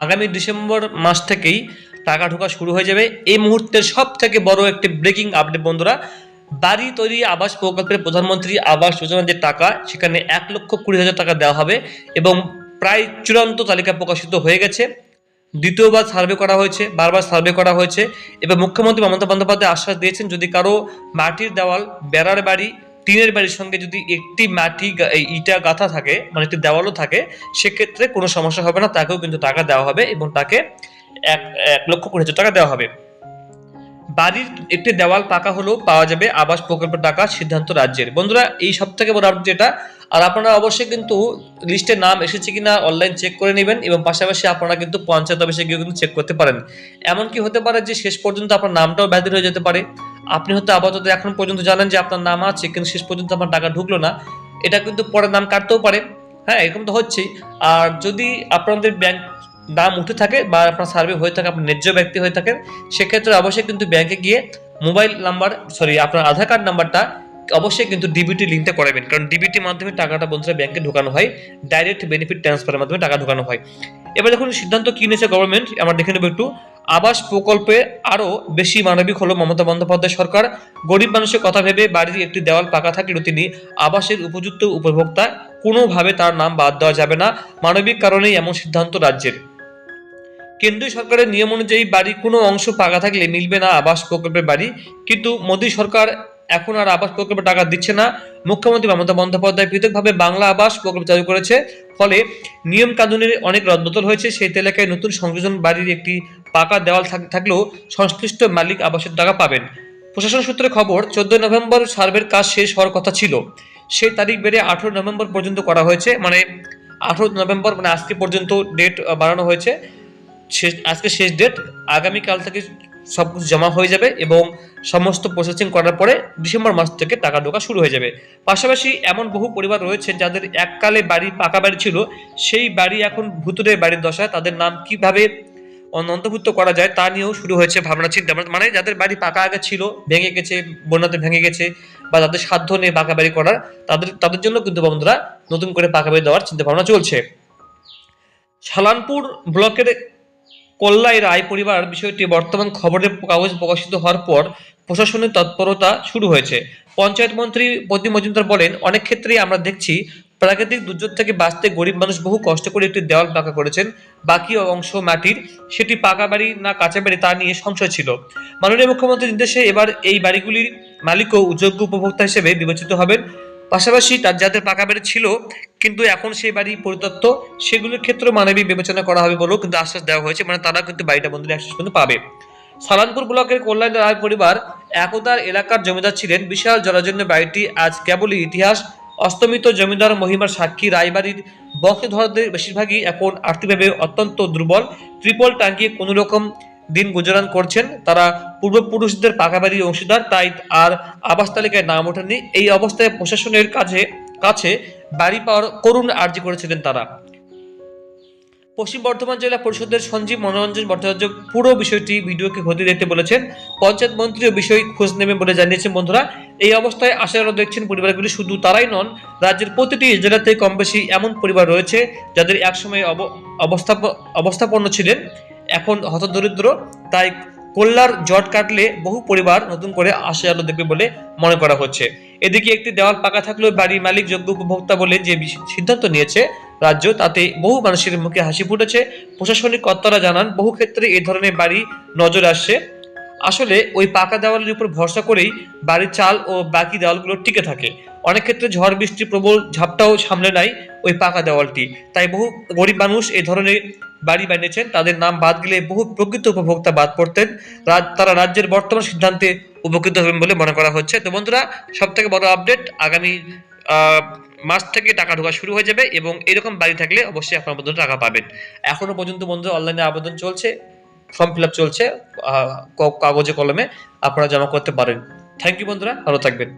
আগামী ডিসেম্বর মাস থেকেই টাকা ঢোকা শুরু হয়ে যাবে। এই মুহূর্তের সব থেকে বড় একটি ব্রেকিং আপডেট বন্ধুরা, বাড়ি তৈরি আবাস প্রকল্পের প্রধানমন্ত্রী আবাস যোজনার যে টাকা, সেখানে এক লক্ষ কুড়ি হাজার টাকা দেওয়া হবে এবং প্রায় চূড়ান্ত তালিকা প্রকাশিত হয়ে গেছে। দ্বিতীয়বার সার্ভে করা হয়েছে, বারবার সার্ভে করা হয়েছে এবার মুখ্যমন্ত্রী মমতা বন্দ্যোপাধ্যায় আশ্বাস দিয়েছেন, যদি কারও মাটির দেওয়াল, বেড়ার বাড়ি টিনের বাড়ির সঙ্গে যদি একটি মাটি ইটা গাঁথা থাকে মানে একটি দেওয়ালও থাকে, সেক্ষেত্রে কোনো সমস্যা হবে না, তাকেও কিন্তু টাকা দেওয়া হবে এবং তাকে এক এক লক্ষ কুড়ি হাজার টাকা দেওয়া হবে। বাড়ির একটি দেওয়াল পাকা হলেও পাওয়া যাবে আবাস প্রকল্পের টাকা সিদ্ধান্ত রাজ্যের। বন্ধুরা, এই সব থেকে বড় আপডেট যেটা, আর আপনারা অবশ্যই কিন্তু লিস্টে নাম এসেছে কিনা অনলাইন চেক করে নেবেন এবং পাশাপাশি আপনারা কিন্তু পঞ্চায়েত অফিসে গিয়ে কিন্তু চেক করতে পারেন। এমন কি হতে পারে যে শেষ পর্যন্ত আপনার নামটাও ব্যাধি হয়ে যেতে পারে। আপনি হয়তো আপাতত এখন পর্যন্ত জানেন যে আপনার নাম আছে, কিন্তু শেষ পর্যন্ত আপনার টাকা ঢুকলো না। এটা কিন্তু পরে নাম কাটতেও পারে। হ্যাঁ এরকম তো হচ্ছেই। আর যদি আপনাদের ব্যাংক নাম উঠে থাকে বা আপনার সার্ভে হয়ে থাকে, আপনার ন্যায্য ব্যক্তি হয়ে থাকেন, সেক্ষেত্রে অবশ্যই কিন্তু ব্যাংকে গিয়ে মোবাইল নাম্বার সরি আপনার আধার কার্ড নাম্বারটা অবশ্যই কিন্তু ডিবিটি লিঙ্কটা করাবেন। কারণ ডিবিটির মাধ্যমে টাকাটা বন্ধুরা ব্যাংকে ঢোকানো হয়। ডাইরেক্ট বেনিফিট ট্রান্সফারের মাধ্যমে টাকা ঢোকানো হয়। এবার দেখুন সিদ্ধান্ত কি নিয়েছে গভর্নমেন্ট আমরা দেখে নেব একটু। আবাস প্রকল্পে আরও বেশি মানবিক হলো মমতা বন্দ্যোপাধ্যায় সরকার। গরিব মানুষের কথা ভেবে বাড়ির একটি দেওয়াল পাকা থাকলেও তিনি আবাসের উপযুক্ত উপভোক্তা, কোনোভাবে তার নাম বাদ দেওয়া যাবে না। মানবিক কারণেই এমন সিদ্ধান্ত রাজ্যের। কেন্দ্রীয় সরকারের নিয়ম অনুযায়ী বাড়ি কোনো অংশ পাকা থাকলে মিলবে না আবাস প্রকল্পের বাড়ি। কিন্তু মোদী সরকার এখন আর আবাস প্রকল্পে টাকা দিচ্ছে না। মুখ্যমন্ত্রী মমতা বন্দ্যোপাধ্যায় পৃথকভাবে বাংলা আবাস প্রকল্প চালু করেছে। ফলে নিয়ম কানুনের অনেক রদবদল হয়েছে। সেই এলাকায় নতুন সংযোজন বাড়ির একটি পাকা দেওয়াল থাক- থাকলেও সংশ্লিষ্ট মালিক আবাসের টাকা পাবেন। প্রশাসন সূত্রে খবর, চোদ্দ নভেম্বর সার্ভের কাজ শেষ হওয়ার কথা ছিল। সেই তারিখ বেড়ে আঠেরো নভেম্বর পর্যন্ত করা হয়েছে। মানে আঠেরো নভেম্বর মানে আজকে পর্যন্ত ডেট বাড়ানো হয়েছে। শেষ আজকে শেষ ডেট আগামীকাল থেকে সব কিছু জমা হয়ে যাবে এবং সমস্ত প্রসেসিং করার পরে ডিসেম্বর মাস থেকে টাকা ঢোকা শুরু হয়ে যাবে। পাশাপাশি এমন বহু পরিবার রয়েছে যাদের এককালে বাড়ি, পাকা বাড়ি ছিল, সেই বাড়ি এখন ভুতুরে বাড়ির দশায় তাদের নাম কীভাবে অন- অন্তর্ভুক্ত করা যায় তা নিয়েও শুরু হয়েছে ভাবনা চিন্তা। মানে যাদের বাড়ি পাকা আগে ছিল, ভেঙে গেছে, বন্যাতে ভেঙে গেছে বা যাদের সাধ্য নেই পাকা বাড়ি করার, তাদের তাদের জন্য কিন্তু বন্ধুরা নতুন করে পাকা বাড়ি দেওয়ার চিন্তা ভাবনা চলছে। সালানপুর ব্লকের কল্যায় রায় পরিবার বিষয়টি বর্তমান খবরের কাগজ প্রকাশিত হওয়ার পর প্রশাসনের তৎপরতা শুরু হয়েছে। পঞ্চায়েত মন্ত্রী প্রদীপ মজুমদার বলেন, অনেক ক্ষেত্রেই আমরা দেখছি প্রাকৃতিক দুর্যোগ থেকে বাঁচতে গরিব মানুষ বহু কষ্ট করে একটি দেওয়াল পাকা করেছেন। বাকি অংশ মাটির, সেটি পাকা বাড়ি না কাঁচা বাড়ি তা নিয়ে সংশয় ছিল। মাননীয় মুখ্যমন্ত্রীর নির্দেশে এবার এই বাড়িগুলির মালিকও যোগ্য উপভোক্তা হিসেবে বিবেচিত হবেন। পাশাপাশি তার যাদের পাকা বাড়ি ছিল কিন্তু এখন সেই বাড়ি পরিত্যক্ত, সেগুলোর ক্ষেত্রে মানবিক বিবেচনা করা হবে বলেও কিন্তু আশ্বাস দেওয়া হয়েছে মানে তারা কিন্তু বাড়িটা বন্ধুরা অ্যাক্সেস কিন্তু পাবে। সালানপুর ব্লকের কল্যাণ রায় পরিবার একদার এলাকার জমিদার ছিলেন। বিশাল জলাজন্য বাড়িটি আজ কেবলই ইতিহাস। অস্তমিত জমিদার মহিমার সাক্ষী রায়বাড়ির বংশধরদের বেশিরভাগই এখন আর্থিকভাবে অত্যন্ত দুর্বল। ত্রিপল টাঙ্গিয়ে কোনো রকম দিন গুজরান করছেন। তারা পূর্বপুরুষদের পাকা বাড়ির অংশীদার, তাই আর আবাস তালিকায় নাম ওঠেনি এই অবস্থায় প্রশাসনের কাছে কাছে বাড়ি পাওয়ার করুণ আর্জি করেছিলেন তারা। পশ্চিম বর্ধমান জেলা পরিষদের সঞ্জীব মনোরঞ্জন ভট্টাচার্য পুরো বিষয়টি ভিডিওকে খতিয়ে দেখতে বলেছেন। পঞ্চায়েত মন্ত্রীও বিষয় খোঁজ নেবে বলে জানিয়েছেন বন্ধুরা। এই অবস্থায় আশারও দেখছেন পরিবারগুলি শুধু তারাই নন, রাজ্যের প্রতিটি জেলাতে কম বেশি এমন পরিবার রয়েছে যাদের একসময় অব- অবস্থাপ, অবস্থাপন্ন ছিলেন। এখন হতদরিদ্র, তাই কল্যার জট কাটলে বহু পরিবার নতুন করে আশা আলো দেখবে বলে মনে করা হচ্ছে। এদিকে একটি দেওয়াল পাকা থাকলেও বাড়ির মালিক যোগ্য উপভোক্তা বলে যে সিদ্ধান্ত নিয়েছে রাজ্য, তাতে বহু মানুষের মুখে হাসি ফুটেছে। প্রশাসনিক কর্তারা জানান, বহু ক্ষেত্রে এই ধরনের বাড়ি নজর আসছে। আসলে ওই পাকা দেওয়ালের উপর ভরসা করেই বাড়ির চাল ও বাকি দেওয়ালগুলো টিকে থাকে। অনেক ক্ষেত্রে ঝড় বৃষ্টি প্রবল ঝাপটাও সামলে নেয়। ওই পাকা দেওয়ালটি। তাই বহু গরিব মানুষ এই ধরনের বাড়ি বানিয়েছেন। তাদের নাম বাদ গেলে বহু প্রকৃত উপভোক্তা বাদ পড়তেন। তারা রাজ্যের বর্তমান সিদ্ধান্তে উপকৃত হবেন বলে মনে করা হচ্ছে। তো বন্ধুরা সব থেকে বড় আপডেট আগামী মাস থেকে টাকা ঢোকা শুরু হয়ে যাবে এবং এরকম বাড়ি থাকলে অবশ্যই আপনার বন্ধু টাকা পাবেন। এখনও পর্যন্ত বন্ধু অনলাইনে আবেদন চলছে ফর্ম ফিল আপ চলছে কাগজে কলমে। আপনারা জমা করতে পারেন। থ্যাংক ইউ বন্ধুরা, ভালো থাকবেন।